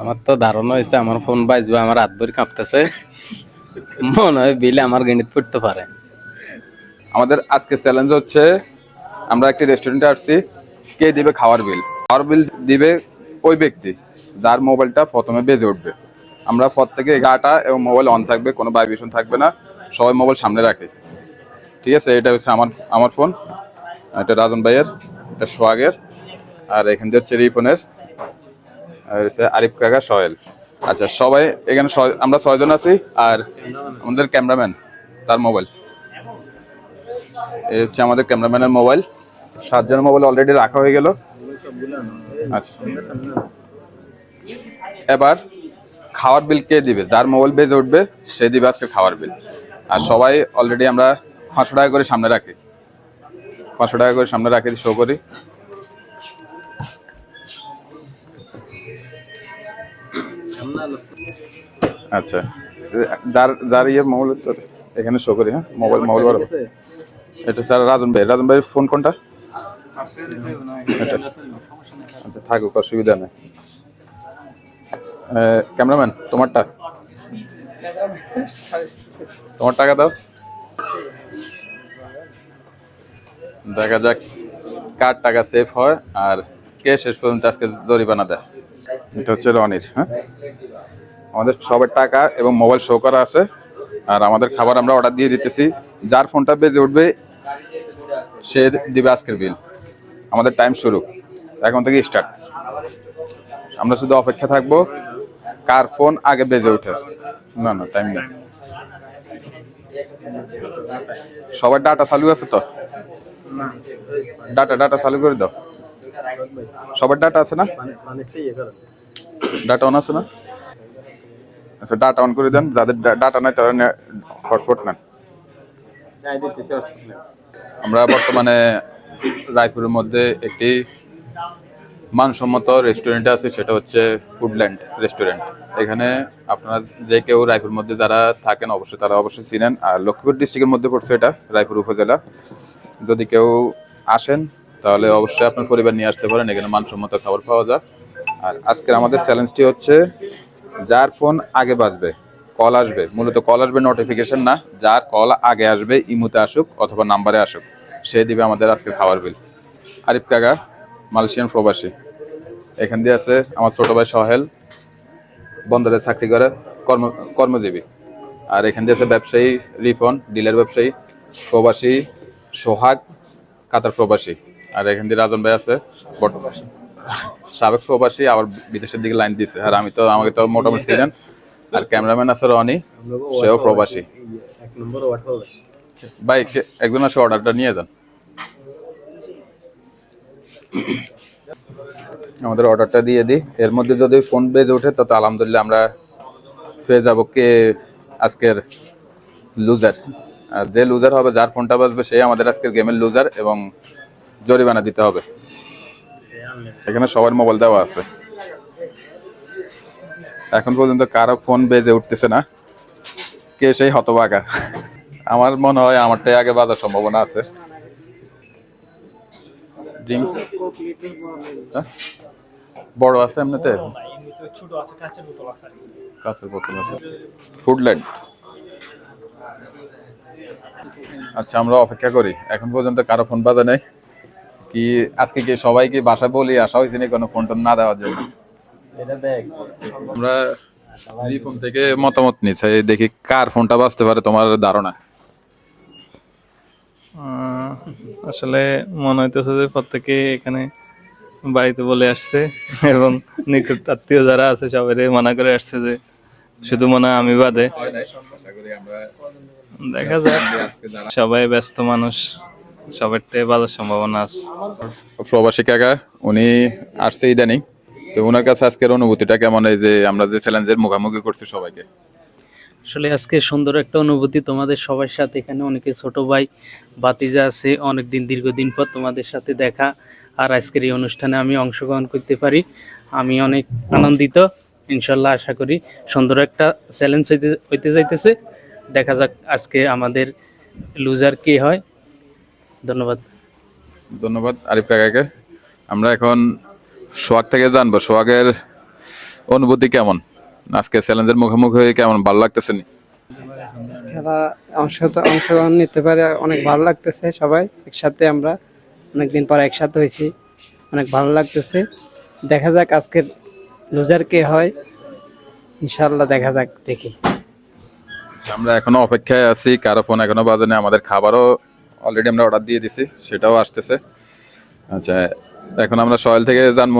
আমার তো ধারণা হয়েছে আমার ফোন বাজবে, আমার হাত ভরি কাঁপতেছে। মনে হয় বিলে আমার গণিত পড়তে পারে। আমাদের আজকে চ্যালেঞ্জ হচ্ছে, আমরা একটি রেস্টুরেন্টে আসছি, কে দিবে খাওয়ার বিল খাওয়ার বিল দিবে ওই ব্যক্তি, যার মোবাইলটা প্রথমে বেজে উঠবে। আমরা পর থেকে গাটা এবং মোবাইল অন থাকবে, কোনো ভাইব্রেশন থাকবে না, সবাই মোবাইল সামনে রাখে। ঠিক আছে, এটা হচ্ছে আমার আমার ফোন এটা রাজন ভাইয়ের, এটা সোহাগের, আর এখান থেকে হচ্ছে রিফোনের আরিফ কাকা সোহেল। আচ্ছা সবাই এখানে আমরা ছয়জন আছি আর আমাদের ক্যামেরাম্যান, তার মোবাইল। এই হচ্ছে আমাদের ক্যামেরাম্যানের মোবাইল। সাতজনের মোবাইল অলরেডি রাখা হয়ে গেল। আচ্ছা। এবার খাওয়ার বিল কে দিবে? যার মোবাইল বেজে উঠবে, সে দিবে আজকে খাওয়ার বিল আর সবাই অলরেডি আমরা পাঁচশো টাকা করে সামনে রাখি। পাঁচশো টাকা করে সামনে রাখি শো করি। আচ্ছা। যার যার ইয়ে মোবাইল তোর এখানে শো করি হ্যাঁ? মোবাইল মোবাইল বড়। এটা স্যার রাজন ভাই। রাজন ভাই ফোন কোনটা? আচ্ছা। থাকুক, অসুবিধা নেই। ক্যামেরাম্যান তোমারটা? তোমার টাকা দাও। দেখা যাক কার টাকা সেফ হয় আর কে শেষ পর্যন্ত আজকে জরিমানা দেয়। এটা হচ্ছে রনির হ্যাঁ? আমাদের সবার টাকা এবং মোবাইল শো করা আছে। আর আমাদের খাবার আমরা অর্ডার দিয়ে দিতেছি। যার ফোনটা বেজে উঠবে সে দিবে আজকের বিল আমাদের টাইম শুরু। এখন থেকে স্টার্ট আমরা শুধু অপেক্ষা থাকব কার ফোন আগে বেজে ওঠে। না না টাইম নেই। সবার ডাটা চালু আছে তো? ডাটা ডাটা চালু করে দাও। সবার ডাটা আছে না? ডাটা অন আছে না? আচ্ছা ডাটা অন করে দেন যাদের ডাটা নাই তারা হটস্পট নেন। আমরা বর্তমানে রায়পুরের মধ্যে একটি মানসম্মত রেস্টুরেন্ট আছে সেটা হচ্ছে ফুডল্যান্ড রেস্টুরেন্ট এখানে আপনারা যে কেউ রায়পুর মধ্যে যারা থাকেন অবশ্যই তারা অবশ্যই চিনেন। আর লক্ষ্মীপুর ডিস্ট্রিক্টের মধ্যে পড়ছে এটা রায়পুর উপজেলা। যদি কেউ আসেন তাহলে অবশ্যই আপনার পরিবার নিয়ে আসতে পারেন, এখানে মানসম্মত খাবার পাওয়া যায়। আর আজকের আমাদের চ্যালেঞ্জটি হচ্ছে, যার ফোন আগে বাজবে কল আসবে। মূলত কল আসবে নোটিফিকেশন না, যার কল আগে আসবে, ইমুতে আসুক অথবা নাম্বারে আসুক, সে দিবে আমাদের আজকে খাবার বিল আরিফ কাকা, মালয়েশিয়ান প্রবাসী, এখান দিয়ে আছে আমার ছোট ভাই সহেল, বন্দরে চাকরি করে, কর্ম, কর্মজীবী। আর এখান দিয়ে আছে ব্যবসায়ী রিফন ডিলার ব্যবসায়ী প্রবাসী সোহাগ, কাতার প্রবাসী। আর এখান দিয়ে রাজন ভাই আছে সাবেক প্রবাসী আবার বিদেশের দিকে লাইন দিছে। আর আমি তো আমাকে তো মোটামুটি ছিলেন আর ক্যামেরাম্যান আছে রনি সেও প্রবাসী। ভাই একজন আসে অর্ডারটা নিয়ে যান। আমাদের অর্ডারটা দিয়ে দিই। এর মধ্যে যদি ফোন বেজে ওঠে তো আলহামদুলিল্লাহ আমরা পেয়ে যাব কে আজকের লুজার আর যে লুজার হবে যার ফোনটা বাজবে সেই আমাদের আজকের গেমের লুজার এবং জরিমানা দিতে হবে। এখানে সবার মোবাইল দেওয়া আছে। এখন পর্যন্ত কারও ফোন বেজে উঠতেছে না। কে সেই হতবাগা। আমার মনে হয় আমারটাই আগে বাজার সম্ভাবনা আছে। ড্রিঙ্কস? বড় আছে এমনিতে। কাছের বোতল আছে। ফুডল্যান্ড। আচ্ছা আমরা অপেক্ষা করি। এখন পর্যন্ত কারও ফোন বাজে নেই। কি আজকে কি সবাই কি বাসায় বলি? আসা হয়েছে নি কোনো ফোন টোন না দেওয়ার জন্য? আমরা রিফোন থেকে মতামত নিচ্ছি দেখি কার ফোনটা বাজতে পারে তোমার ধারণা? আহ, আসলে মনে হইতেছে যে প্রত্যেকে এখানে বাড়িতে বলে আসছে এবং নিকট আত্মীয় যারা আছে সবাই মানা করে আসছে যে শুধু মনে হয় আমি বাদে। দেখা যাক। সবাই ব্যস্ত মানুষ। সবারটাই বাজার সম্ভাবনা আছে। প্রবাসী কাকা উনি আসছে ইদানিং। তো ওনার কাছে আজকের অনুভূতিটা কেমন? এই যে আমরা যে চ্যালেঞ্জের মুখোমুখি করছি সবাইকে। আসলে আজকে সুন্দর একটা অনুভূতি তোমাদের সবার সাথে। এখানে অনেকে ছোট ভাই বাতিজা আছে অনেকদিন দীর্ঘদিন পর তোমাদের সাথে দেখা। আর আজকের এই অনুষ্ঠানে আমি অংশগ্রহণ করতে পারি। আমি অনেক আনন্দিত ইনশাল্লাহ আশা করি সুন্দর একটা চ্যালেঞ্জ হইতে হইতে যাইতেছে। দেখা যাক আজকে আমাদের লুজার কে হয়। ধন্যবাদ। ধন্যবাদ আরিফ কাকাকে। আমরা এখন সোহাগ থেকে জানব সোহাগের অনুভূতি কেমন? আজকে চ্যালেঞ্জের মুখোমুখি হয়ে কেমন? ভালো লাগতেছে নি? খেলা অংশ অংশগ্রহণ নিতে পারে অনেক ভালো লাগতেছে সবাই একসাথে আমরা অনেকদিন পর একসাথে হয়েছি অনেক ভালো লাগতেছে। দেখা যাক আজকের লুজার কে হয় ইনশাল্লাহ দেখা যাক দেখি। আমরা এখনও অপেক্ষায় আছি কারও ফোন এখনও বাজেনি আমাদের খাবারও অলরেডি আমরা অর্ডার দিয়ে দিছি সেটাও আসতেছে। আচ্ছা এখন আমরা সয়েল থেকে জানব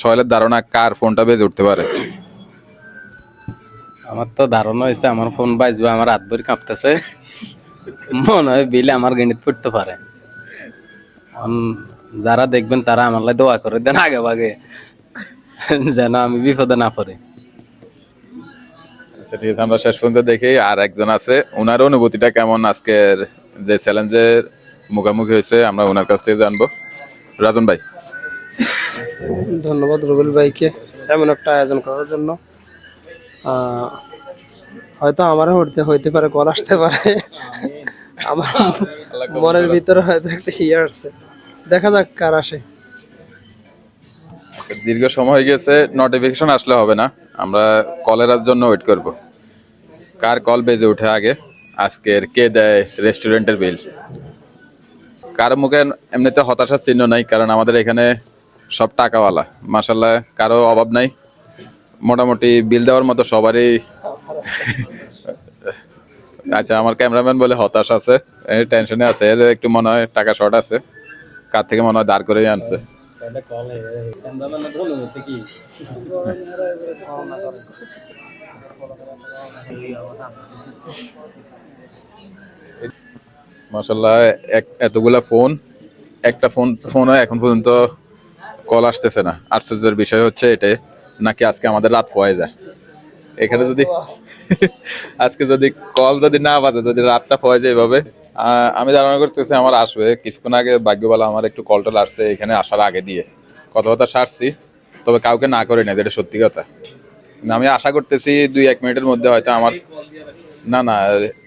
সয়েলের ধারণা কার ফোনটা বেজে উঠতে পারে? আমার তো ধারণা হয়েছে আমার ফোন বাজবে আমার হাত ভরি কাঁপতেছে। মনে হয় বিলে আমার গণিত পড়তে পারে। যারা দেখবেন তারা আমার লাই দোয়া করে দেন আগে ভাগে যেন আমি বিপদে না পড়ি। আচ্ছা ঠিক আছে আমরা শেষ পর্যন্ত দেখি আর একজন আছে ওনার অনুভূতিটা কেমন আজকের যে চ্যালেঞ্জের মুখোমুখি হয়েছে আমরা ওনার কাছ থেকে জানব। রাজন ভাই। ধন্যবাদ রুবেল ভাইকে এমন একটা আয়োজন করার জন্য। হয়তো আমারও হতে হইতে পারে কল আসতে পারে। আমার মনের ভিতরে হয়তো একটা ইয়ে আসছে। দেখা যাক কার আসে। আচ্ছা, দীর্ঘ সময় হয়ে গেছে নোটিফিকেশন আসলে হবে না। আমরা কলের জন্য ওয়েট করব। কার কল বেজে ওঠে আগে? আজকের কে দেয় রেস্টুরেন্টের বিল কারও মুখে এমনিতে হতাশার চিহ্ন নাই কারণ আমাদের এখানে সব টাকাওয়ালা। মাসাল্লাহ কারও অভাব নাই। মোটামুটি বিল দেওয়ার মতো সবারই আচ্ছা আমার ক্যামেরাম্যান বলে হতাশ আছে টেনশনে আছে এর একটু মনে হয় টাকা শর্ট আছে। কার থেকে মনে হয় দাঁড় করেই আনছে। মাসাল্লাহ এতগুলা ফোন, একটা ফোন ফোনও এখন পর্যন্ত কল আসতেছে না। আশ্চর্যের বিষয় হচ্ছে এটাই, নাকি আজকে আমাদের রাত হয়ে যায়। এখানে যদি আজকে যদি কল যদি না বাজে, যদি রাতটা হয়ে যায় এভাবে আমি ধারণা করতেছি আমার আসবে। কিছুক্ষণ আগে ভাগ্যবালা আমার একটু কল টল আসছে, এখানে আসার আগে দিয়ে। কথাবার্তা সারছি, তবে কাউকে না করে না, যেটা সত্যি কথা। আমি আশা করতেছি দুই, এক মিনিটের মধ্যে হয়তো আমার না না,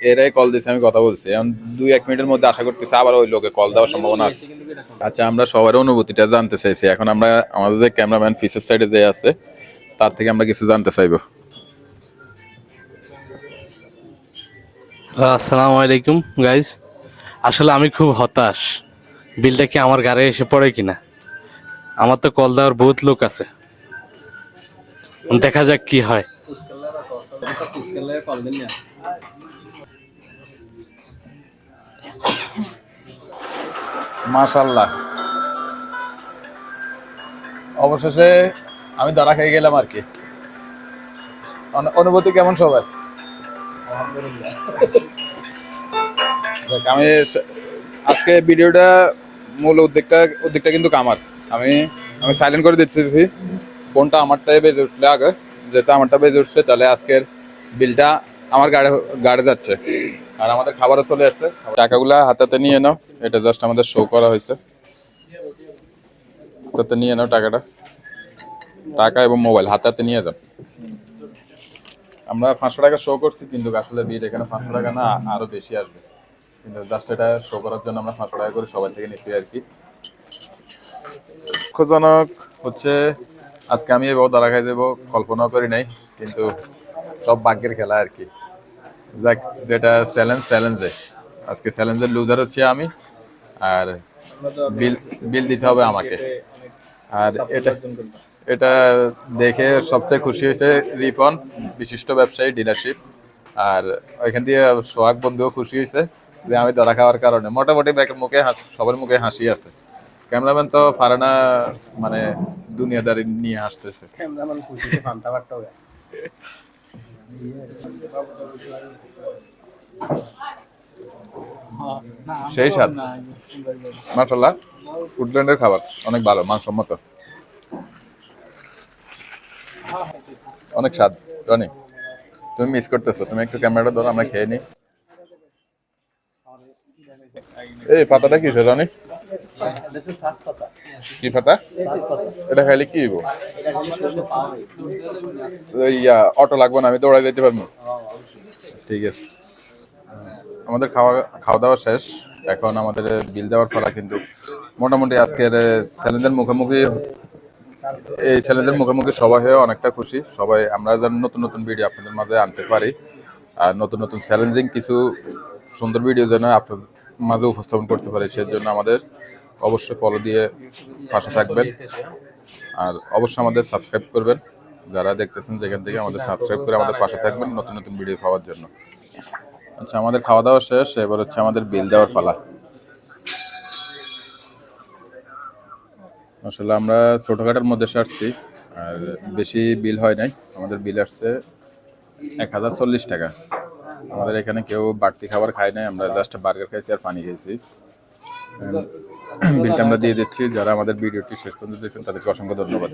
এরাই কল দিয়েছে আমি কথা বলছি। এখন দুই, এক মিনিটের মধ্যে আশা করতেছি আবার ওই লোকে কল দেওয়ার সম্ভাবনা আছে। আচ্ছা আমরা সবার অনুভূতিটা জানতে চাইছি। এখন আমরা আমাদের যে ক্যামেরাম্যান ফিসের সাইডে যে আছে, তার থেকে আমরা কিছু জানতে চাইব। আসসালামু আলাইকুম গাইজ আসলে আমি খুব হতাশ। বিলটা কি আমার গাড়ি এসে পড়ে কিনা? আমার তো কল দেওয়ার বহুত লোক আছে। দেখা যাক কি হয়। মাশাল্লাহ অবশেষে আমি ধরা খেয়ে গেলাম আর কি। অনুভূতি কেমন সবার? আমি আজকে ভিডিওটা মূল উদ্যোগটা উদ্যোগটা কিন্তু আমার। আমি আমি সাইলেন্ট করে দিচ্ছি। ফোনটা আমারটাই বেজে উঠলে আগে যেটা আমারটা বেজে উঠছে, তাহলে আজকের বিলটা আমার গাড়ি গাড়ি যাচ্ছে। আর আমাদের খাবারও চলে আসছে। টাকাগুলা হাতাতে নিয়ে নাও, এটা জাস্ট আমাদের শো করা হয়েছে। হাতাতে নিয়ে নাও টাকাটা। টাকা এবং মোবাইল হাতাতে নিয়ে যাও। আমরা পাঁচশো টাকা শো করছি, কিন্তু আসলে বিল এখানে পাঁচশো টাকা না, আরও বেশি আসবে। কিন্তু জাস্ট এটা শো করার জন্য আমরা পাঁচশো টাকা করে সবাই থেকে নিচ্ছি আর কি। দুঃখজনক হচ্ছে আজকে আমি এবার দাঁড়া খাই দেবো কল্পনাও করি নাই, কিন্তু সব ভাগ্যের খেলা আর কি। যাক, যেটা চ্যালেঞ্জ চ্যালেঞ্জে আজকে চ্যালেঞ্জের লুজার হচ্ছে আমি, আর বিল বিল দিতে হবে আমাকে। আর এটা এটা দেখে সবচেয়ে খুশি হয়েছে রিপন, বিশিষ্ট ব্যবসায়ী ডিলারশিপ আর ওইখান দিয়ে সোহাগ বন্ধুও খুশি হয়েছে যে আমি ধরা খাওয়ার কারণে। মোটামুটি মুখে হাস, সবার মুখে হাসি আছে। ক্যামেরাম্যান তো পারে না মানে দুনিয়াদারি নিয়ে আসতেছে। সেই স্বাদ। মাশাল্লাহ উডল্যান্ডের খাবার অনেক ভালো, মানসম্মত। অনেক স্বাদ। রনি, তুমি মিস করতেছো। তুমি একটু ক্যামেরাটা ধরো, আমরা খেয়ে নিই। এই পাতাটা কি রনি? কি পাতা? এটা খাইলে কি হইব? ইয়া, অটো লাগবে না আমি দৌড়াই যেতে পারব। ঠিক আছে। আমাদের খাওয়া খাওয়া দাওয়া শেষ। এখন আমাদের বিল দেওয়ার ফলা কিন্তু মোটামুটি আজকের চ্যালেঞ্জের মুখোমুখি এই চ্যালেঞ্জের মুখোমুখি সবাই হয়ে অনেকটা খুশি। সবাই আমরা যেন নতুন নতুন ভিডিও আপনাদের মাঝে আনতে পারি। আর নতুন নতুন চ্যালেঞ্জিং কিছু সুন্দর ভিডিও যেন আপনাদের মাঝে উপস্থাপন করতে পারি সেই জন্য আমাদের অবশ্যই ফলো দিয়ে পাশে থাকবেন। আর অবশ্যই আমাদের সাবস্ক্রাইব করবেন। যারা দেখতেছেন যেখান থেকে আমাদের সাবস্ক্রাইব করে আমাদের পাশে থাকবেন নতুন নতুন ভিডিও পাওয়ার জন্য। আচ্ছা আমাদের খাওয়া দাওয়া শেষ, এবার হচ্ছে আমাদের বিল দেওয়ার পালা। আসলে আমরা ছোটখাটোর মধ্যে সারছি আর বেশি বিল হয় নাই। আমাদের বিল আসছে এক হাজার চল্লিশ টাকা। আমাদের এখানে কেউ বাড়তি খাবার খায় নাই। আমরা জাস্ট বার্গার খাইছি আর পানি খেয়েছি বিলটা আমরা দিয়ে দিচ্ছি। যারা আমাদের ভিডিওটি শেষ পর্যন্ত দেখছেন তাদেরকে অসংখ্য ধন্যবাদ।